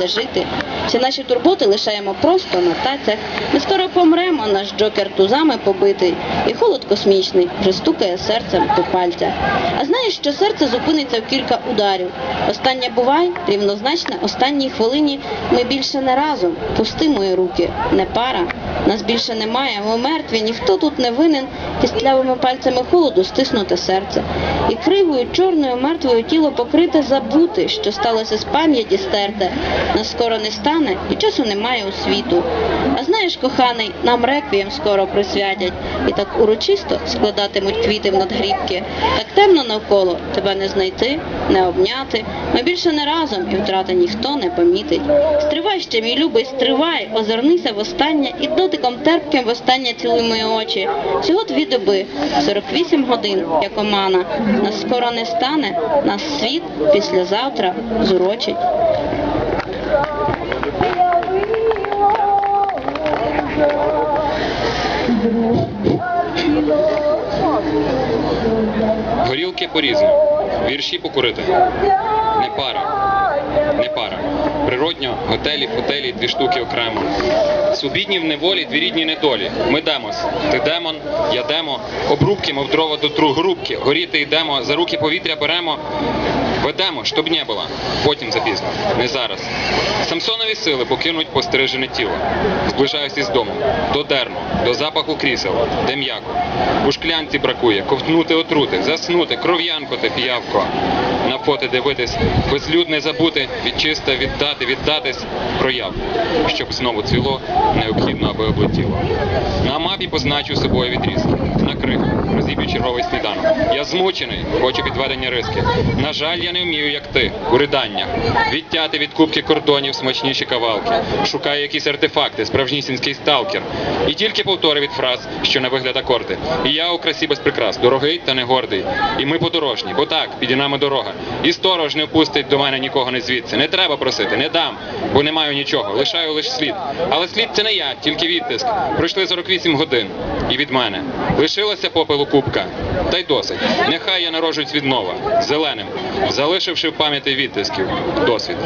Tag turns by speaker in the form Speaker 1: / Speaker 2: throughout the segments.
Speaker 1: навчилися жити. Всі наші турботи лишаємо просто на тацях. Ми скоро помремо, наш джокер тузами побитий, і холод космічний вже стукає серцем по пальцях. А знаєш, що серце зупиниться в кілька ударів. Останнє бувай, рівнозначне останній хвилині. Ми більше не разом. Пусти мої руки, не пара. Нас більше немає, ми мертві, ніхто тут не винен. Кістлявими пальцями холоду стиснуте серце. І кривою, чорною, мертвою тіло покрите забути, що сталося з пам'яті стерте. Нас скоро не стане і часу немає у світу. А знаєш, коханий, нам реквієм скоро присвятять, і так урочисто складатимуть квіти в надгрібки. Так темно навколо, тебе не знайти, не обняти. Ми більше не разом, і втрати ніхто не помітить. Стривай ще, мій любий, стривай, озирнися востаннє і дотиком терпким востаннє цілуй мої очі. Всього дві доби, 48 годин, як омана. Нас скоро не стане, нас світ післязавтра зурочить.
Speaker 2: Горілки по-різному. Вірші покурити. Не пара. Не пара. Природньо, готелі, фотелі, дві штуки окремо. Субідні в неволі, дві рідні недолі. Ми демос. Ти демон, я демо. Обрубки, мов дрова до тру грубки. Горіти йдемо, за руки повітря беремо. Ведемо, щоб не було. Потім запізно, не зараз. Самсонові сили покинуть постережене тіло. Зближаюсь із домом. До дерну, до запаху крісел, де м'яко. У шклянці бракує, ковтнути отрути, заснути, кров'янко та. На фото дивитись, безлюдне забути, відчисто віддати, віддатись прояв. Щоб знову цвіло, необхідно, аби облетіло. На мапі позначу собою відрізки. На крик, розіб'ю черговий сніданок. Я змучений, хочу підведення риски. На жаль, я не вмію, як ти, у риданнях. Відтяти від кубки кордонів смачніші кавалки. Шукаю якісь артефакти, справжнісінський сталкер. І тільки повтори від фраз, що на вигляд акорди. І я у красі без прикрас, дорогий та не гордий. І ми подорожні, бо так, піді нами дорога. І сторож не впустить до мене нікого не звідси. Не треба просити, не дам, бо не маю нічого, лишаю лише слід. Але слід це не я, тільки відтиск. Пройшли 48 годин. І від мене. Лишилася попелу кубка. Та й досить. Нехай я народжуюсь віднова, зеленим, залишивши в пам'яті відтисків. Досвід.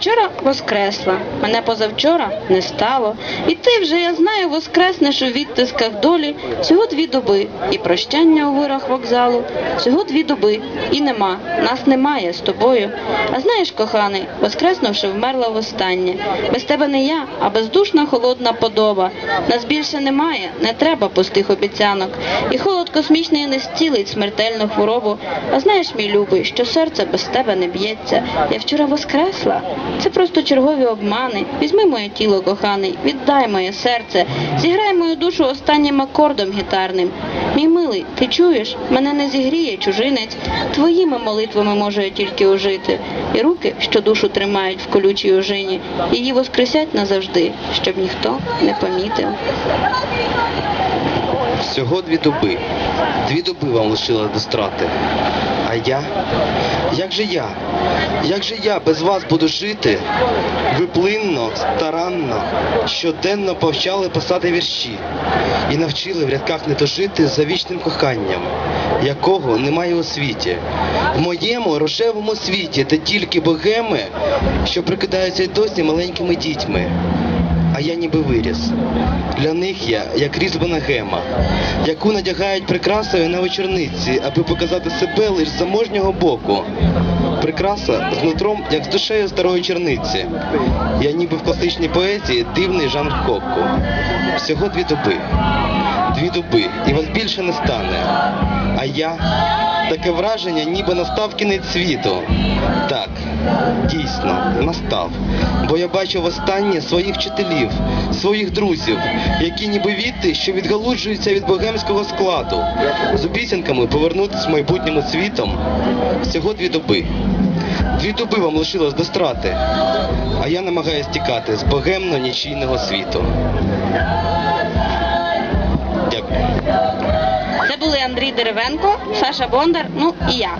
Speaker 1: Вчора воскресла, мене позавчора не стало. І ти вже, я знаю, воскреснеш у відтисках долі всього дві доби, і прощання у вирах вокзалу, всього дві доби, і нема, нас немає з тобою. А знаєш, коханий, воскреснувши, вмерла востаннє. Без тебе не я, а бездушна холодна подоба. Нас більше немає, не треба пустих обіцянок. І холод космічний не зцілить смертельну хворобу. А знаєш, мій любий, що серце без тебе не б'ється. Я вчора воскресла. Це просто чергові обмани. Візьми моє тіло, коханий, віддай моє серце, зіграй мою душу останнім акордом гітарним. Мій милий, ти чуєш? Мене не зігріє чужинець. Твоїми молитвами можу я тільки ожити. І руки, що душу тримають в колючій ожині, її воскресять назавжди, щоб ніхто не помітив.
Speaker 3: Всього дві доби. Дві доби вам лишила до страти. А я? Як же я? Як же я без вас буду жити? Ви плинно, старанно, щоденно повчали писати вірші і навчили в рядках не тожити за вічним коханням, якого немає у світі. В моєму рожевому світі, де тільки богеми, що прикидаються й досі маленькими дітьми а я ніби виріс. Для них я як різьбана гема, яку надягають прикрасою на вечорниці, аби показати себе лише з заможнього боку. Прикраса з нутром, як з душею старої черниці. Я ніби в класичній поезії дивний жанр копку. Всього дві доби. Дві доби, і вас більше не стане. А я таке враження, ніби настав кінець світу. Так, дійсно, настав. Бо я бачу востаннє своїх вчителів, своїх друзів, які ніби віти, що відгалуджуються від богемського складу, з обіцянками повернутися майбутнім світом. Всього дві доби. Дві доби вам лишилось до страти, а я намагаюсь тікати з богемно-нічийного світу.
Speaker 1: Це були Андрій Деревенко, Саша Бондар, ну і я.